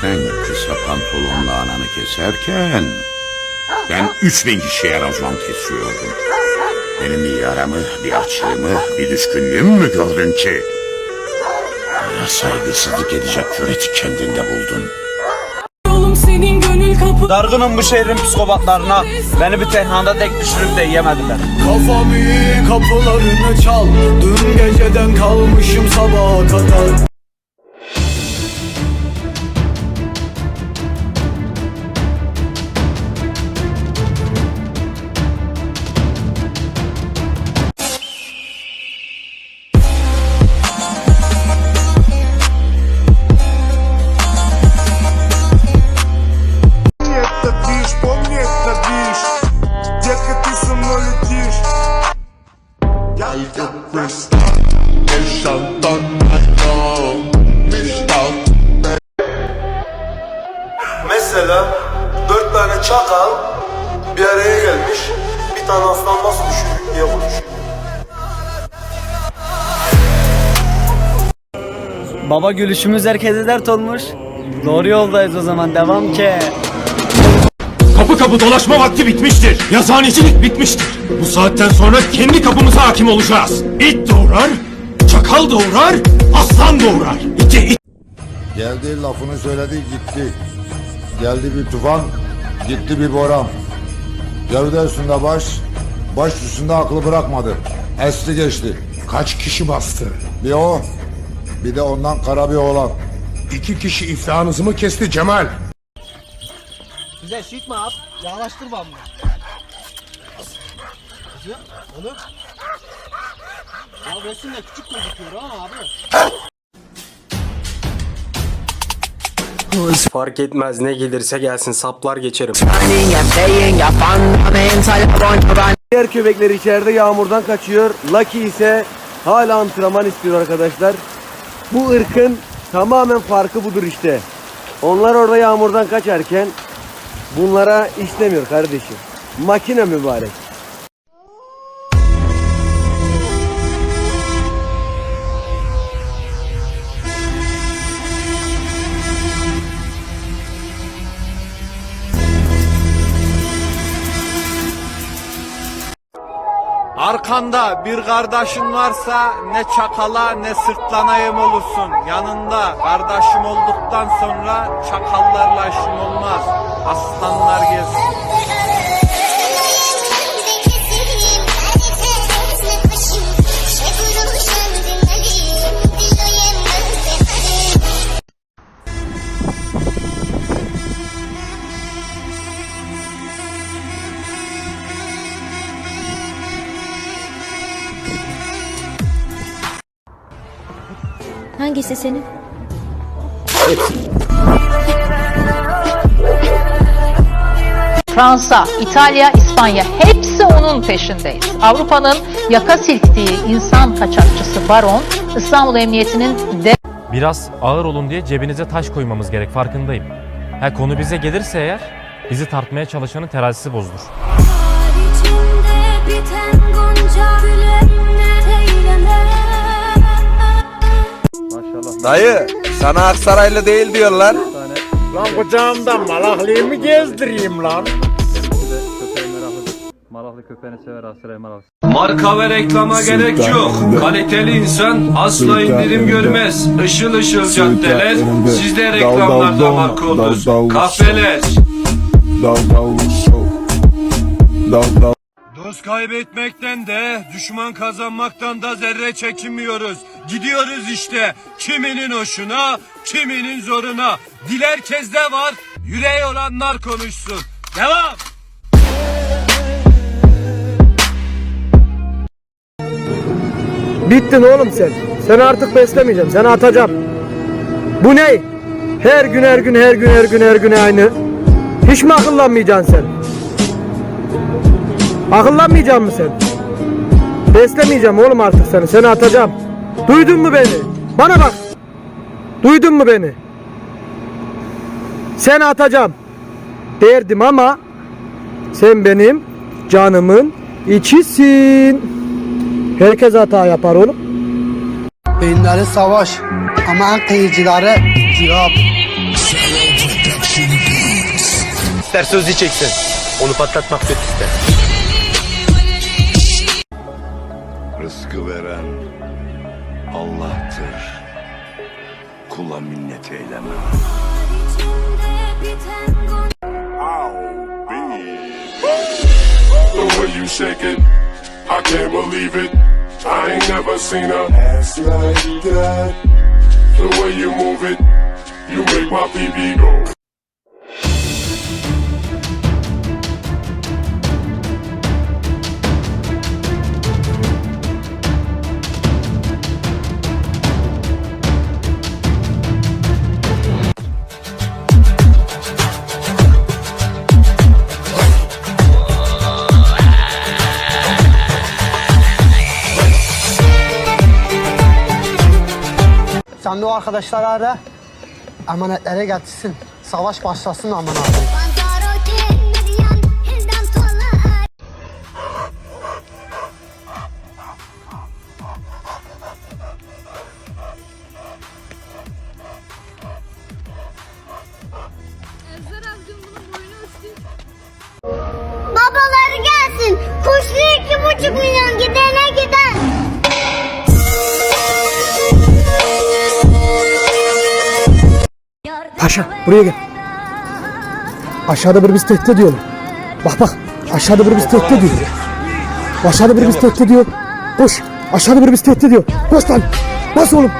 sen kısa pantolonla ananı keserken ben 3000 kişiye racon kesiyordum. Benim bir yaramı, bir açlığımı, bir düşkünlüğümü mü gördün ki? Bana saygısızlık edecek cüreti kendinde buldun. Dargınım bu şehrin psikopatlarına. Beni bir tenhanda tek düşürüp de yemediler. Kafam iyi kapılarını çal Dün geceden kalmışım sabaha kadar tane çakal bir araya gelmiş. Bir tane aslan nasıl düşürük diye konuşuyor. Baba gülüşümüz herkese dert olmuş. Doğru yoldayız o zaman devam ki. Kapı kapı dolaşma vakti bitmiştir. Yazhanecilik bitmiştir. Bu saatten sonra kendi kapımıza hakim olacağız. İt doğurar, çakal doğurar, aslan doğurar. İki it Geldi lafını söyledi gitti. Geldi bir tufan, gitti bir boran. Gövde üstünde baş, baş üstünde aklı bırakmadı. Esti geçti. Kaç kişi bastı? Bir o, bir de ondan kara bir oğlan. İki kişi iflahınızı mı kesti Cemal? Güzel şitme abi Yağlaştır bana Kızım oğlum Ya resimde küçük gözüküyor ama abi Fark etmez ne gelirse gelsin saplar geçerim. Diğer köpekler içeride yağmurdan kaçıyor. Lucky ise hala antrenman istiyor arkadaşlar. Bu ırkın tamamen farkı budur işte. Onlar orada yağmurdan kaçarken Bunlara işlemiyor kardeşim. Makine mübarek Arkanda bir kardeşin varsa ne çakala ne sırtlanayım olursun. Yanında kardeşim olduktan sonra çakallarla işim olmaz. Aslanlar gelsin. Hangisi senin? Fransa, İtalya, İspanya hepsi onun peşindeyiz. Avrupa'nın yaka silktiği insan kaçakçısı baron İstanbul Emniyeti'nin de Biraz ağır olun diye cebinize taş koymamız gerek farkındayım. Ha konu bize gelirse eğer bizi tartmaya çalışanın terazisi bozulur. Dayı sana Aksaraylı değil diyorlar. Lan kucağımda malaklıyı mı gezdireyim lan? Marka ve reklama gerek yok. Kaliteli insan asla indirim görmez. Işıl ışıl caddeler sizde reklamlarda marka olur. Kahveler. Dost kaybetmekten de düşman kazanmaktan da zerre çekinmiyoruz. Gidiyoruz işte kiminin hoşuna kiminin zoruna. Diler kezde var yüreği olanlar konuşsun. Devam. Bittin oğlum sen. Seni artık beslemeyeceğim. Seni atacağım. Bu ne? Her gün her gün her gün her gün her gün aynı. Hiç mi akıllanmayacaksın sen? Akıllanmayacak mısın sen? Beslemeyeceğim oğlum artık seni. Seni atacağım. Duydun mu beni? Bana bak. Duydun mu beni? Seni atacağım. Derdim ama sen benim canımın içisin. Herkes hata yapar oğlum. Beyinleri savaş Ama en kıyıcıları cevap gangster söz diyeceksin. Onu patlatmak kötü ister. Rızkı veren Allah'tır. Kula minnet eyleme. The way you shake it, I can't believe it. I ain't never seen a ass like that. The way you move it, you make my BB go. Sen de o arkadaşları ara. Emanetlere getirsin. Savaş başlasın aman abi. Babaları gelsin. Kuşlu iki buçuk milyon Paşa buraya gel. Aşağıda biri bizi tehdit ediyor. Bak bak aşağıda biri bizi tehdit ediyor. Aşağıda biri bizi tehdit ediyor. Koş aşağıda biri bizi tehdit ediyor. Koş lan. Bas oğlum.